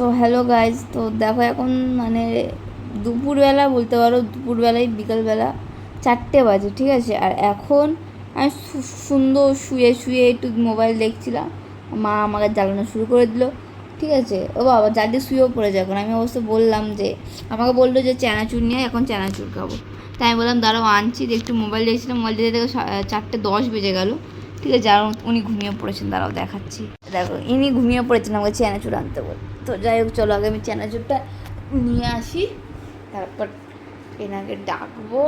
তো hello guys তো দেখো এখন মানে দুপুরবেলা বলতে পারো দুপুরবেলায় বিকালবেলা চারটে বাজে, ঠিক আছে? আর এখন আমি সুন্দর শুয়ে শুয়ে একটু মোবাইল দেখছিলাম, মা আমাকে জ্বালানো শুরু করে দিল, ঠিক আছে? ও বাবা যাদের শুয়েও পড়ে যায় এখন। আমি অবশ্য বললাম যে, আমাকে বলল যে চানাচুর নিয়ে এখন চানাচুর খাব। তাই আমি বললাম, দাঁড়াও, আনছি একটু মোবাইল দেখছিলাম মোবাইল দেখে চারটে দশ বেজে গেল। ঠিক আছে, আর উনি ঘুমিয়ে পড়েছেন তারাও দেখাচ্ছি। দেখো, ইনি ঘুমিয়ে পড়েছেন আমাকে চানাচুর আনতে বল। তো যাই হোক, চলো আগে আমি চানাচুরটা নিয়ে আসি, তারপর এনাকে ডাকবো,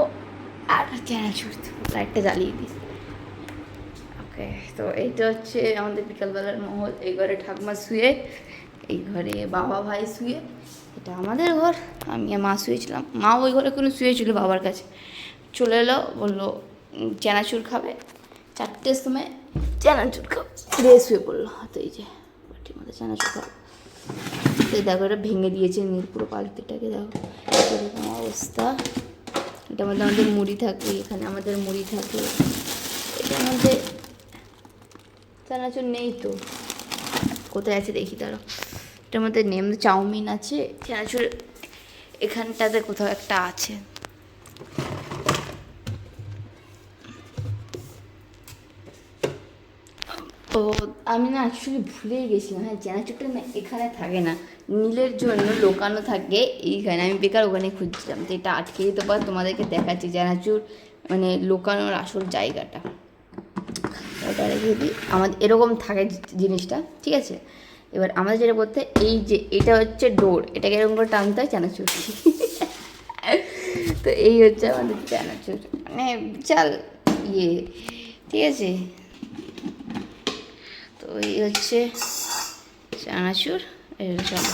আর চানাচুর লাইটটা জ্বালিয়ে দিই। ওকে, তো এইটা হচ্ছে আমাদের বিকালবেলার মহল, এই ঘরে ঠাকুমা শুয়ে, এই ঘরে বাবা ভাই শুয়ে, এটা আমাদের ঘর, আমি মা শুয়েছিলাম। মা ওই ঘরে কোনো শুয়েছিল বাবার কাছে। চলে এলো, বলল চানাচুর খাবে? চারটের সময় চানাচুর খাবে। দিয়ে শুয়ে পড়ল তো এই যে বাটির মধ্যে চানাচুর খাবে। তো এই দেখো এটা ভেঙে দিয়েছে নীল পুরো পাল্টিটাকে দেখো। এরকম অবস্থা। এটার মধ্যে আমাদের মুড়ি থাকে এখানে আমাদের মুড়ি থাকে। এটার মধ্যে চানাচুর নেই তো। কোথায় আছে দেখি তারও এটার মধ্যে নেম চাউমিন আছে। চানাচুর এখানটাতে কোথাও একটা আছে। তো আমি না অ্যাকচুয়ালি ভুলেই গেছিলাম। হ্যাঁ চানাচুরটা না এখানে থাকে না। নীলের জন্য লোকানো থাকে এইখানে। আমি বেকার ওখানে খুঁজছিলাম। তো এটা আটকে দিতে পার, তোমাদেরকে দেখাচ্ছি চানাচুর মানে লোকানোর আসল জায়গাটা। ওটা রেখে আমাদের এরকম থাকে জিনিসটা, ঠিক আছে? এবার আমাদের যেটা করতে এই যে এটা হচ্ছে ডোর এটাকে এরকম করে টানতে হয় চানাচুর তো এই হচ্ছে আমাদের চানাচুর মানে বিশাল ইয়ে ঠিক আছে? তো এই হচ্ছে চানাচুর, এই চলো।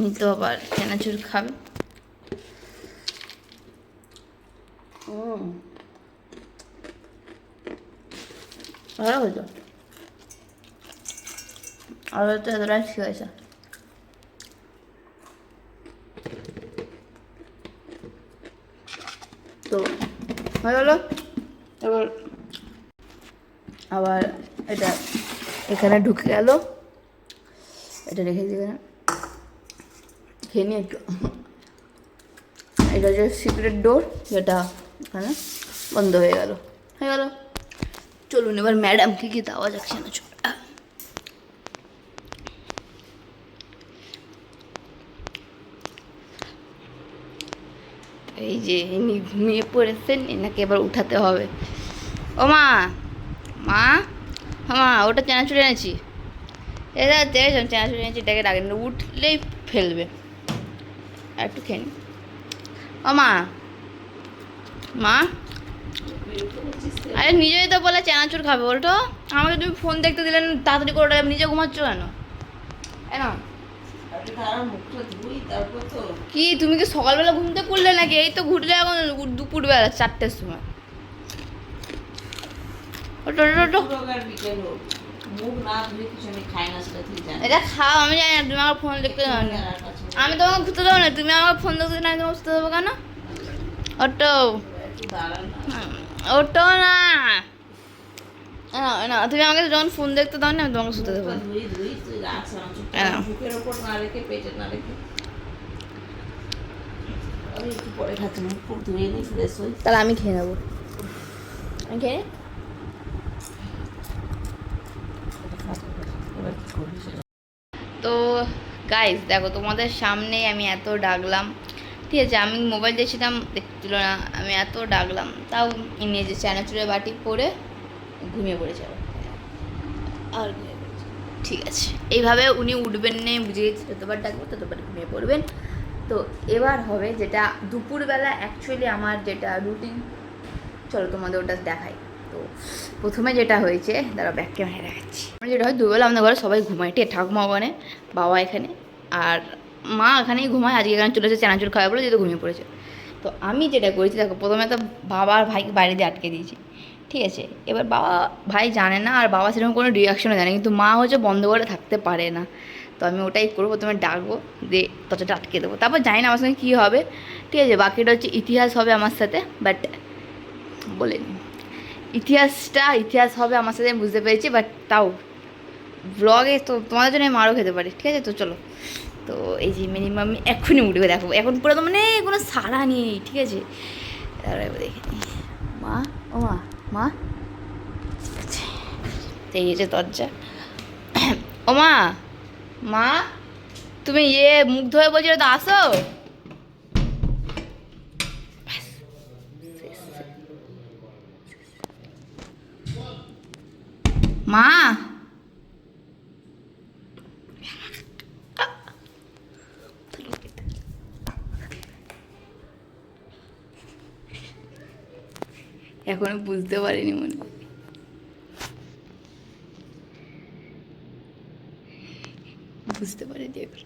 নিতে আবার চানাচুর খাবে। ভালো হতো আর তো এতটা ঠিক হয়েছে তো হয়ে গেলো। এবার আবার এটা এখানে ঢুকে গেল। এটা রেখে দিই এখানে খেয়ে নিয়ে একটু। এটা হচ্ছে সিক্রেট ডোর যেটা এখানে বন্ধ হয়ে গেল। হয়ে গেল। চলুন এবার ম্যাডামকে কি দেওয়া যাচ্ছে না চল এই যে ইনি ঘুমিয়ে পড়েছেন, এনাকে এবার উঠাতে হবে। ও মা মা হ্যাঁ মা, ওটা চানাচুর এনেছি। এটা দেখেছেন চানাচুর এনেছি, এটাকে রাখেন উঠলেই ফেলবে। একটু খেয়ে। ও মা মা। আরে নিজেই তো বলে চানাচুর খাবে বলতো আমাকে তুমি ফোন দেখতে দিলেন তাড়াতাড়ি করে নিজে ঘুমাচ্ছ কেন? কেন কি তুমি কি সকালবেলা ঘুমতে করলে নাকি? এই তো ঘুরলে এখন দুপুরবেলা চারটের সময়। এটা খাও আমি জানি না তুমি আমার ফোন দেখতে জানো না। আমি তোমাকে ঘুরতে দেবো না তুমি আমাকে ফোন দেখতে না তোমাকে ঘুরতে দেবো কেন? ওটো। ওটো না। না, তুমি আমাকে যখন ফোন দেখতে দাও না আমি তোমাকে শুতে দেবো। বুকের ওপর না রেখে পেটে না রেখে। আমি একটু পরে খাচ্ছি ধুয়ে নিই ফ্রেশ হই। তাহলে আমি খেয়ে নেব। আমি খেয়ে তো গাইস দেখো তোমাদের সামনে আমি এত ডাকলাম। ঠিক আছে আমি মোবাইল দেখছিলাম দেখছিল না আমি এত ডাকলাম। তাও ইনি যে চানাচুরের বাটি পরে ঘুমিয়ে পড়েছে। আর ঠিক আছে। এইভাবে উনি উঠবেন না বুঝে গেছি যতবার ডাকবো ততবার ঘুমিয়ে পড়বেন। তো এবার হবে যেটা দুপুরবেলা অ্যাকচুয়ালি আমার যেটা রুটিন চলো তোমাদের ওটা দেখাই। তো প্রথমে যেটা হয়েছে দাঁড়া ব্যাক ক্যামেরা দেখাচ্ছি। আমরা যেটা হয়, দুবেলা আমাদের ঘরে সবাই ঘুমায়, ঠিক? ঠাকুমা ওখানে, বাবা এখানে, আর মা এখানেই ঘুমায়, আজকে এখানে চলে এসেছে, চানাচুর খাওয়া বলে যেহেতু ঘুমিয়ে পড়েছে। তো আমি যেটা করেছি, দেখো, প্রথমে তো বাবা আর ভাইকে বাইরে দিয়ে আটকে দিয়েছি। ঠিক আছে। এবার বাবা ভাই জানে না আর বাবা সেরকম কোনো রিয়াকশনও জানে কিন্তু মা হচ্ছে বন্ধ করে থাকতে পারে না। তো আমি ওটাই করব, প্রথমে ডাকবো, দিয়ে দরজাটা আটকে দেবো। তারপর জানি না আমার সঙ্গে কী হবে। ঠিক আছে, বাকিটা হচ্ছে ইতিহাস হবে আমার সাথে বাট বলে ইতিহাসটা, ইতিহাস হবে আমার সাথে, আমি বুঝতে পেরেছি বাট তাও। ব্লগে তো তোমাদের জন্য আমি মারও খেতে পারি। ঠিক আছে, তো চলো। তো এই যে মিনিমাম এক্ষুনি উঠবে দেখো এখন পুরো তো মানে কোনো সাড়া নেই, ঠিক আছে। তারপরে দেখে মা, ও মা। মা? এই যে দরজা। ও মা মা, তুমি ইয়ে মুখ ধুয়ে বলছিল তো আসো। মা এখনও বুঝতে পারিনি মনে বুঝতে পারিনি এখন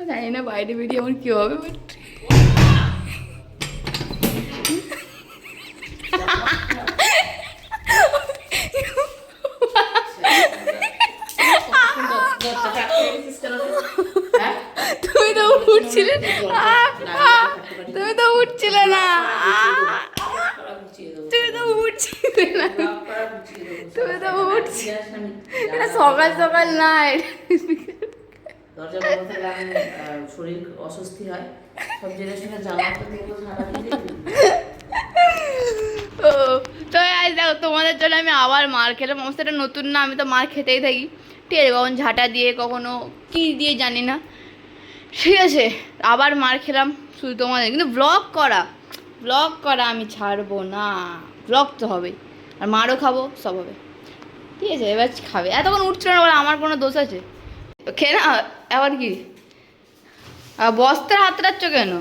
জানি না বাইরে বেরিয়ে আমার কী হবে বাট? তুমি তো উঠছিলে তুমি তো উঠছিলে না। তুমি তো উঠছিলে না। তুমি তো উঠছি সকাল সকাল না এটা দরজা বন্ধ থাকলে আমি, আহ, শরীর অস্বস্তি হয়। সব সঙ্গে জামা ঝাড়া ও, তো আজ দেখো, তোমাদের জন্য আমি আবার মার খেলাম। আমার সেটা নতুন না, আমি তো মার খেতেই থাকি। ঠিক আছে, কখন ঝাঁটা দিয়ে, কখনো কী দিয়ে জানি না। ঠিক আছে, আবার মার খেলাম শুধু তোমাদের। কিন্তু ব্লগ করা ব্লগ করা আমি ছাড়বো না। ব্লগ তো হবেই। আর মারও খাব, সব হবে। ঠিক আছে, এবার খাবে। এতক্ষণ উঠছিল না বলে আমার কোনো দোষ আছে? খেয়ে না আবার কি? আর বস্তার হাত রাখছো কেন?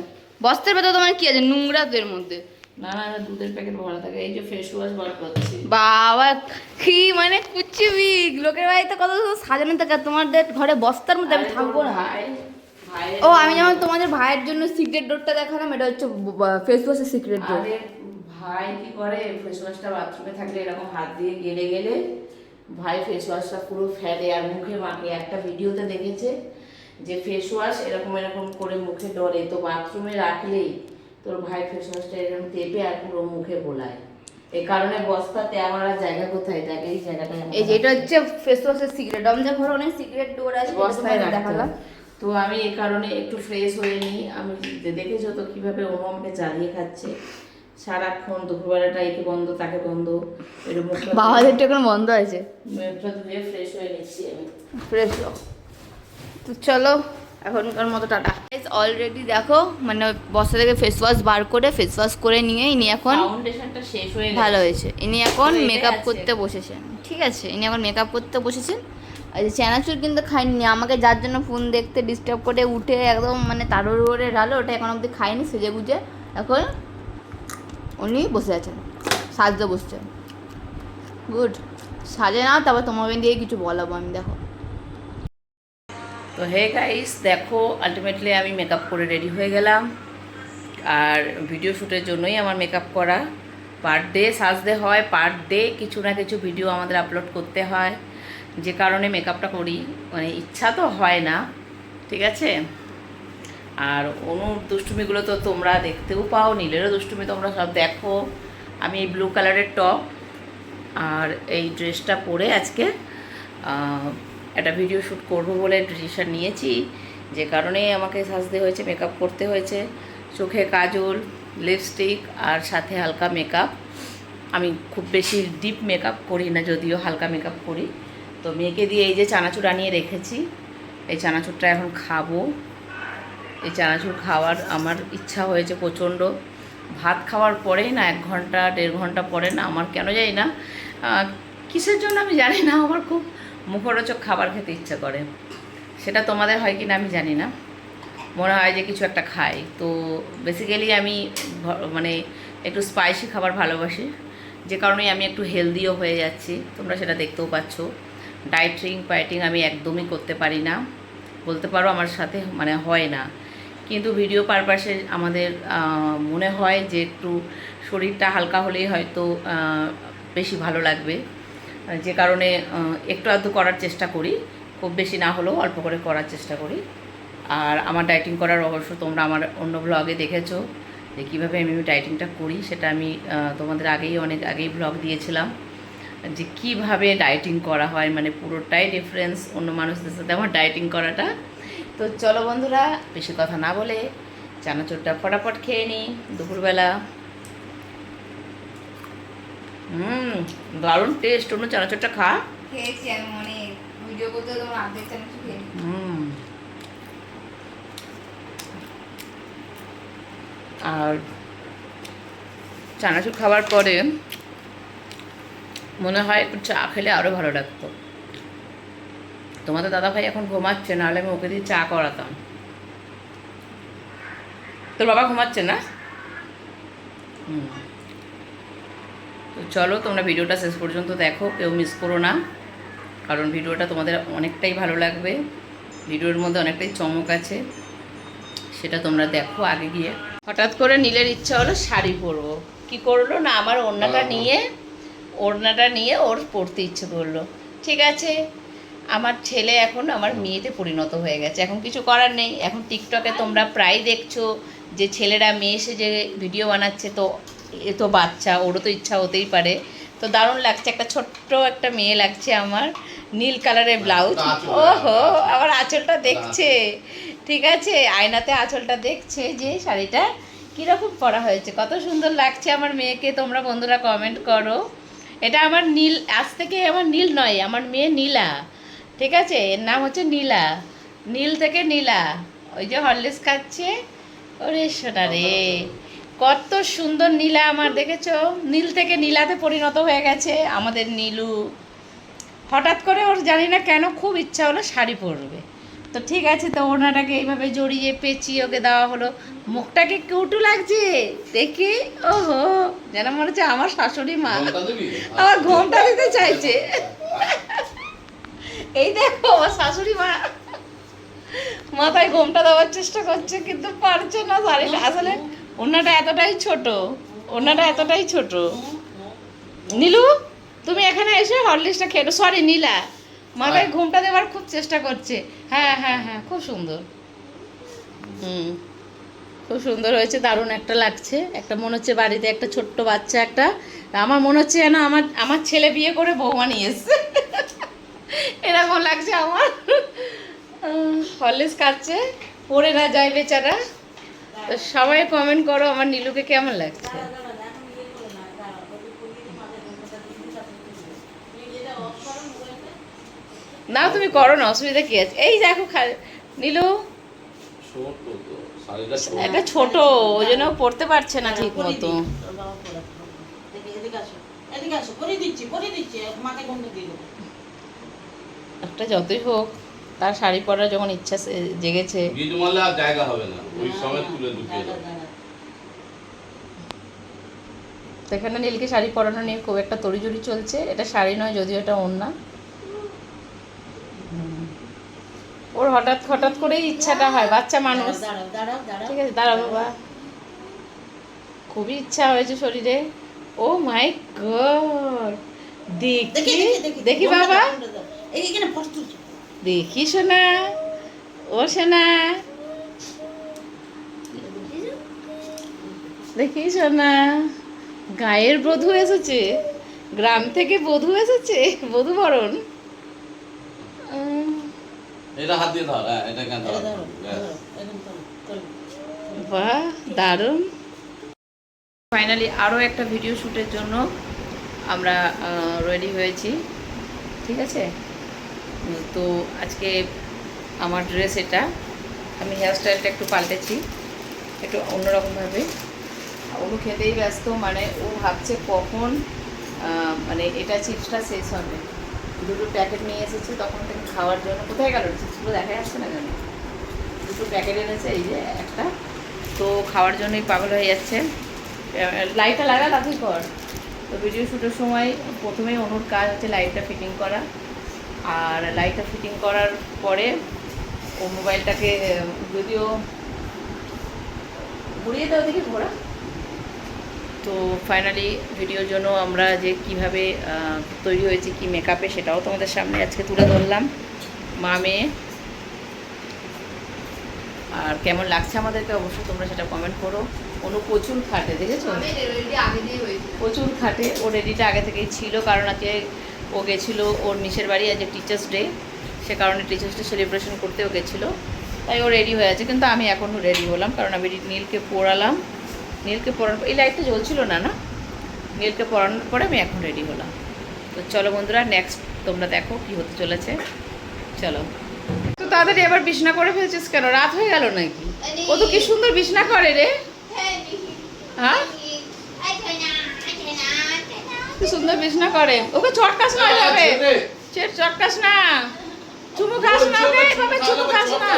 বস্তার ভেতরে তোমার কি আছে? নোংরা তো এর মধ্যে। না না না, দুধের প্যাকেট ভরা থাকে। এই যে ফেস ওয়াশ বার করছি। বাবা কি মানে লোকের বাড়িতে কত সাজানো থাকে। তোমাদের ঘরে বস্তার মধ্যে আমি থাকব না। ও আমি যেমন তোমাদের ভাইয়ের জন্য সিক্রেট ডোরটা দেখালাম এটা হচ্ছে ফেস ওয়াশের সিক্রেট ডোর ভাই কি করে? ফেস ওয়াশটা বাথরুমে থাকলে এরকম হাত দিয়ে গেলে গেলে ভাই ফেস ওয়াশটা পুরো ফেলে আর মুখে মাখে। একটা ভিডিওতে দেখেছে যে ফেস ওয়াশ এরকম এরকম করে মুখে ডরে তো বাথরুমে রাখলেই তোর ভাই ফেস ওয়াশটা এরকম দেবে আর পুরো মুখে বোলায় এই কারণে বস্তাতে আমার জায়গা কোথায়? থাকে এই জায়গাটা এই যে এটা হচ্ছে ফেস ওয়াশের সিক্রেট আমাদের ঘরে অনেক সিক্রেট ডোর আছে বস্তায় দেখালাম। তো আমি এই কারণে একটু ফ্রেশ হয়ে নিই। আমি দেখেছ তো কীভাবে অনু আমাকে জ্বালিয়ে খাচ্ছে। সারাক্ষণ দুপুরবেলাটা একে বন্ধ তাকে বন্ধ। এরকম মুখটা বাবাদের এখন বন্ধ আছে মুখটা ধুয়ে ফ্রেশ হয়ে নিচ্ছি আমি। ফ্রেশ তো চলো এখনকার মতো টাটা। অলরেডি দেখো মানে বস্তা থেকে ফেস ওয়াশ বার করে ফেস ওয়াশ করে নিয়ে ইনি এখন ফাউন্ডেশনটা শেষ হয়ে ভালো হয়েছে। ইনি এখন মেকআপ করতে বসেছেন। ঠিক আছে ইনি এখন মেকআপ করতে বসেছেন। আর যে চানাচুর কিন্তু খাইনি আমাকে যার জন্য ফোন দেখতে ডিস্টার্ব করে উঠে একদম মানে তারোর করে ডালো ওটা এখন অবধি খাইনি সেজে গুজে এখন উনি বসে আছেন সাজতে বসছেন। গুড সাজে না তারপর তোমার দিয়ে কিছু বলাবো আমি দেখো। তো হে গাইস দেখো আলটিমেটলি আমি মেকআপ করে রেডি হয়ে গেলাম। আর ভিডিও শ্যুটের জন্যই আমার মেকআপ করা। পার ডে সাজতে হয় পার ডে কিছু না কিছু ভিডিও আমাদের আপলোড করতে হয়। যে কারণে মেকআপটা করি মানে ইচ্ছা তো হয় না, ঠিক আছে? আর অনুর দুষ্টুমিগুলো তো তোমরা দেখতেও পাও, নীলেরও দুষ্টুমি তোমরা সব দেখো। আমি এই ব্লু কালারের টপ আর এই ড্রেসটা পরে আজকে একটা ভিডিও শ্যুট করব বলে ডিসিশন নিয়েছি। যে কারণে আমাকে সাজতে হয়েছে মেকআপ করতে হয়েছে। চোখে কাজল লিপস্টিক আর সাথে হালকা মেকআপ আমি খুব বেশি ডিপ মেকআপ করি না, যদিও হালকা মেকআপ করি। তো মেয়েকে দিয়ে এই যে চানাচুর আনিয়ে রেখেছি। এই চানাচুরটা এখন খাব। এই চানাচুর খাওয়ার আমার ইচ্ছা হয়েছে প্রচণ্ড। ভাত খাওয়ার পরেই না, এক ঘণ্টা, দেড় ঘণ্টা পরে না, আমার কেন জানি না কিসের জন্য আমি জানি না, আমার খুব মুখরোচক খাবার খেতে ইচ্ছা করে। সেটা তোমাদের হয় কি না আমি জানি না। মনে হয় যে কিছু একটা খাই। তো বেসিক্যালি আমি মানে একটু স্পাইসি খাবার ভালোবাসি। যে কারণে আমি একটু হেলদিও হয়ে যাচ্ছি। তোমরা সেটা দেখতেও পাচ্ছ। ডায়েটিং পাইটিং আমি একদমই করতে পারি না। বলতে পারো আমার সাথে মানে হয় না। কিন্তু ভিডিও পারপাসে আমাদের মনে হয় যে একটু শরীরটা হালকা হলেই হয়তো বেশি ভালো লাগবে। যে কারণে একটু আধটু করার চেষ্টা করি। খুব বেশি না হলেও অল্প করে করার চেষ্টা করি। আর আমার ডায়েটিং করার অবশ্য তোমরা আমার অন্য ব্লগে দেখেছ যে কীভাবে আমি ডায়েটিংটা করি, সেটা আমি তোমাদের আগেই অনেক আগেই ব্লগ দিয়েছিলাম যে কীভাবে ডায়েটিং করা হয় মানে পুরোটাই ডিফারেন্স অন্য মানুষদের সাথে আমার ডায়েটিং করাটা। তো চলো বন্ধুরা, বেশি কথা না বলে চানাচুরটা ফটাফট খেয়ে নিই। দুপুরবেলা। হুম দারুণ টেস্ট অন্য চানাচুরটা খা। খেয়েছি আমি অনেক ভিডিও করতে তোমার আর্ধেক চামচ খেয়ে। হুম। আর চানাচুর খাওয়ার পরে মনে হয় একটু চা খেলে আরও ভালো লাগতো। তোমাদের দাদা ভাই এখন ঘুমাচ্ছে নাহলে আমি ওকে দিয়ে চা করাতাম। তোর বাবা ঘুমাচ্ছে না? হুম। চলো তোমরা ভিডিওটা শেষ পর্যন্ত দেখো কেউ মিস করো না। কারণ ভিডিওটা তোমাদের অনেকটাই ভালো লাগবে। ভিডিওর মধ্যে অনেকটাই চমক আছে। সেটা তোমরা দেখো আগে গিয়ে। হঠাৎ করে নীলের ইচ্ছা হলো শাড়ি পরবো। কি করল? না আমার ওড়নাটা নিয়ে ওড়নাটা নিয়ে ওর পরতে ইচ্ছে করল। ঠিক আছে আমার ছেলে এখন আমার মেয়েতে পরিণত হয়ে গেছে। এখন কিছু করার নেই। এখন টিকটকে তোমরা প্রায় দেখছ যে ছেলেরা মেয়ে এসে যে ভিডিও বানাচ্ছে তো এ তো বাচ্চা ওরও তো ইচ্ছা হতেই পারে। তো দারুণ লাগছে একটা ছোট্ট একটা মেয়ে লাগছে আমার নীল কালারের ব্লাউজ। আঁচল। ওহো আবার আঁচলটা দেখছে। ঠিক আছে আয়নাতে আঁচলটা দেখছে যে শাড়িটা কীরকম পরা হয়েছে। কত সুন্দর লাগছে আমার মেয়েকে তোমরা বন্ধুরা কমেন্ট করো। এটা আমার নীল আজ থেকে আমার নীল নয় আমার মেয়ে নীলা। ঠিক আছে এর নাম হচ্ছে নীলা। নীল থেকে নীলা। ওই যে হরলিক্স খাচ্ছে। ওরে সোনা রে কত সুন্দর নীলা আমার দেখেছ? নীল থেকে নীলাতে পরিণত হয়ে গেছে আমাদের নীলু। হঠাৎ করে ওর জানি না কেন খুব ইচ্ছা হলো শাড়ি পরবে। তো ঠিক আছে তো ওনাটাকে এইভাবে জড়িয়ে পেঁচিয়ে ওকে দেওয়া হলো। মুখটাকে কেউটু লাগছে। দেখি ওহো যেন মনে হচ্ছে আমার শাশুড়ি মা। আমার ঘোমটা দিতে চাইছে। এই দেখো আমার শাশুড়ি মা। মাথায় ঘোমটা দেওয়ার চেষ্টা করছে কিন্তু পারছে না শাড়িটা আসলে ওনাটা এতটাই ছোট ওনাটা এতটাই ছোট। নীলু তুমি এখানে এসে হরলিক্সটা খেলো সরি নীলা। মাথায় ঘুমটা দেওয়ার খুব চেষ্টা করছে। হ্যাঁ হ্যাঁ হ্যাঁ খুব সুন্দর। হুম খুব সুন্দর হয়েছে দারুণ একটা লাগছে। একটা মনে হচ্ছে বাড়িতে একটা ছোট্ট বাচ্চা একটা। আমার মনে হচ্ছে যেন আমার আমার ছেলে বিয়ে করে বৌমা নিয়ে এসছে। এরকম লাগছে আমার। হরলিক্স খাচ্ছে পড়ে না যায় বেচারা। তো সবাই কমেন্ট করো আমার নীলুকে কেমন লাগছে না তুমি করো না অসুবিধা কি আছে এই দেখো নীলু। এটা ছোট ওই জন্য পড়তে পারছে না ঠিক মতো। একটা যতই হোক তার শাড়ি পরার যখন ইচ্ছা জেগেছে। গিট মারলে আর জায়গা হবে না ওই সময় তুলে ঢুকিয়ে দাঁড়া, দাও। দাঁড়া। তো এখানে নীলকে শাড়ি পরানো নিয়ে খুব একটা তড়িজড়ি চলছে। এটা শাড়ি নয় যদিও এটা ওড়না। ওর হঠাৎ হঠাৎ করেই ইচ্ছাটা হয় বাচ্চা মানুষ। দাঁড়াও, দাঁড়াও, দাঁড়াও। ঠিক আছে দাঁড়াও বাবা। খুবই ইচ্ছা হয়েছে শরীরে। Oh my God! দেখি, দেখি বাবা। দাও, এই এখানে ফটো। দেখি সোনা ও সোনা। দেখি সোনা গায়ের বধূ এসেছে গ্রাম থেকে বধূ এসেছে বধূ বরণ। এটা হাত দিয়ে ধর হ্যাঁ এটা কেন করো। বাহ দারুণ। ফাইনালি আরও একটা ভিডিও শ্যুটের জন্য আমরা রেডি হয়েছি। ঠিক আছে? তো আজকে আমার ড্রেস এটা। আমি হেয়ারস্টাইলটা একটু পাল্টেছি, একটু অন্যরকমভাবে। ওগুলো খেতেই ব্যস্ত মানে ও ভাবছে কখন মানে এটা চিপসটা শেষ হবে। দুটো প্যাকেট নিয়ে এসেছে, তখন থেকে খাওয়ার জন্য। কোথায় গেল? চিপসগুলো দেখা যাচ্ছে না কেন? দুটো প্যাকেট এনেছে, এই যে একটা। তো খাওয়ার জন্যই পাগল হয়ে যাচ্ছে। লাইটটা লাগা লাথি কর তো ভিডিও শ্যুটের সময় প্রথমেই অনুর কাজ হচ্ছে লাইটটা ফিটিং করা। আর লাইটটা ফিটিং করার পরে ও মোবাইলটাকে যদিও ঘুরিয়ে দাও দেখি ঘোরা। তো ফাইনালি ভিডিওর জন্য আমরা যে কীভাবে তৈরি হয়েছে কি মেকআপে সেটাও তোমাদের সামনে আজকে তুলে ধরলাম। মা মেয়ে। আর কেমন লাগছে আমাদেরকে? অবশ্যই তোমরা সেটা কমেন্ট করো। অনু প্রচুর খাটে দেখেছ? প্রচুর খাটে। ও রেডিটা আগে থেকেই ছিল কারণ আজকে ও গেছিল ওর নিচের বাড়ি আজকে টিচার্স ডে সে কারণে টিচার্স ডে সেলিব্রেশন করতে ও গেছিল। তাই ও রেডি হয়ে আছে কিন্তু আমি এখনও রেডি হলাম কারণ আমি নীলকে পড়ালাম। নীলকে পড়ানোর পর- এই লাইটটা জ্বলছিল না না? নীলকে পড়ানোর পরে আমি এখন রেডি হলাম। তো চলো বন্ধুরা নেক্সট তোমরা দেখো কি হতে চলেছে। চলো। তো তাড়াতাড়ি এবার বিছনা করে ফেলছিস কেন? রাত হয়ে গেল নাকি? ও তো কি সুন্দর বিছনা করে রে। হ্যাঁ? কি সুন্দর বিছনা করে। ওকে চটকাস না যাবে চেট চটকাস না। চুমু খাস না ওকে এভাবে চুমু খাস না।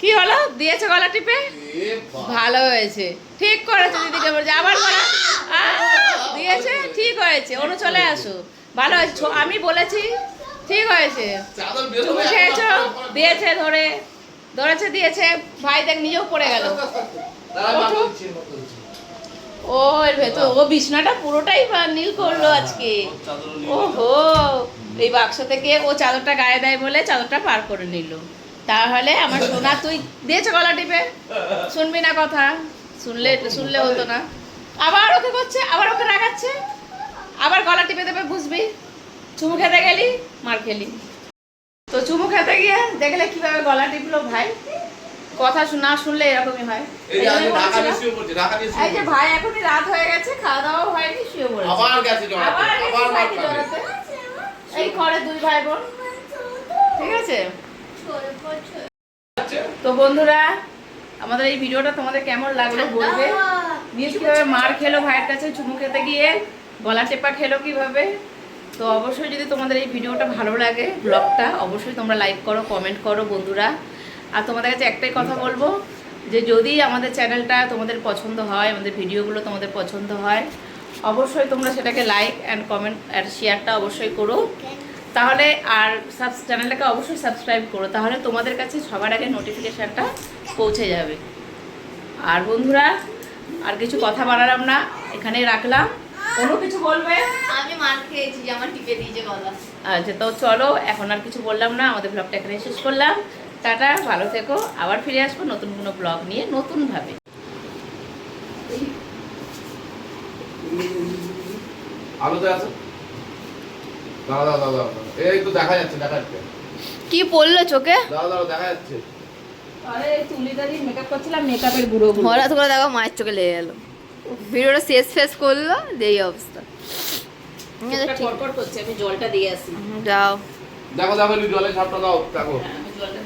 কি হলো? দিয়েছে গলা টিপে? ভালো হয়েছে। ঠিক করেছে দিদিকে বলছে আবার গলা আহ, দিয়েছে? ঠিক হয়েছে। অনু চলে আসো। ভালো হয়েছে। আমি বলেছি ঠিক হয়েছে। চুমু খেয়েছ? দিয়েছে ধরে। ধরেছে দিয়েছে। ভাই দেখ নিজেও পড়ে গেল। ও এর ভেতর ও বিছনাটা পুরোটাই নীল করল আজকে। ওহো এই বাক্স থেকে ও চাদরটা গায়ে দেয় বলে চাদরটা পার করে নিল। তাহলে আমার সোনা তুই দিয়েছে গলা টিপে? শুনবি না কথা। শুনলে শুনলে হতো না। আবার ওকে করছে আবার ওকে রাগাচ্ছে? আবার গলা টিপে দেবে বুঝবি চুমু খেতে গেলি মার খেলি। তো চুমু খেতে গিয়ে দেখলে কীভাবে গলা টিপলো ভাই? কথা শু- না শুনলে এরকমই হয়। এই যে ভাই এখনই রাত হয়ে গেছে খাওয়া দাওয়া হয়নি শুয়ে পড়েছে। আবার গেছে আবার গেছে। এই ঘরে দুই ভাই বোন। ঠিক আছে? তো বন্ধুরা আমাদের এই ভিডিওটা তোমাদের কেমন লাগল বলবে? নীল কীভাবে মার খেলো ভাইয়ের কাছে চুমু খেতে গিয়ে গলা টেপা খেলো কীভাবে? তো অবশ্যই যদি তোমাদের এই ভিডিওটা ভালো লাগে ব্লগটা অবশ্যই তোমরা লাইক করো কমেন্ট করো বন্ধুরা। আর তোমাদের কাছে একটাই কথা বলব যে যদি আমাদের চ্যানেলটা তোমাদের পছন্দ হয় আমাদের ভিডিওগুলো তোমাদের পছন্দ হয় অবশ্যই তোমরা সেটাকে লাইক অ্যান্ড কমেন্ট আর শেয়ারটা অবশ্যই করো। তাহলে আর সাব চ্যানেলটাকে অবশ্যই সাবস্ক্রাইব করো তাহলে তোমাদের কাছে সবার আগে নোটিফিকেশানটা পৌঁছে যাবে। আর বন্ধুরা আর কিছু কথা বাড়ালাম না এখানে রাখলাম। কোনো কিছু বলবে? আমি মার খেয়েছি যে আমার টিপে দিয়েছে গলা। আচ্ছা তো চলো এখন আর কিছু বললাম না আমাদের ব্লগটা এখানে শেষ করলাম। টাটা ভালো থেকো। আবার ফিরে আসব নতুন কোনো ব্লগ নিয়ে নতুনভাবে। আলোতে আছে? দাঁড়া দাঁড়া দাঁড়া দাঁড়া। এই তো দেখা যাচ্ছে দেখা যাচ্ছে। কি পড়ল চোখে? দাঁড়া দাঁড়া দেখা যাচ্ছে। আরে তুলিদারি মেকআপ করছিলাম মেকআপের গুঁড়ো হঠাৎ করে দেখো মায়ের চোখে লেগে গেল। ভিডিওটা শেষ ফেস করল এই অবস্থা। ঠিক আছে, করছে আমি জলটা দিয়ে আসি। যাও। দেখো দেখো জলে ঝাপটা দাও দেখো। হ্যাঁ জলটা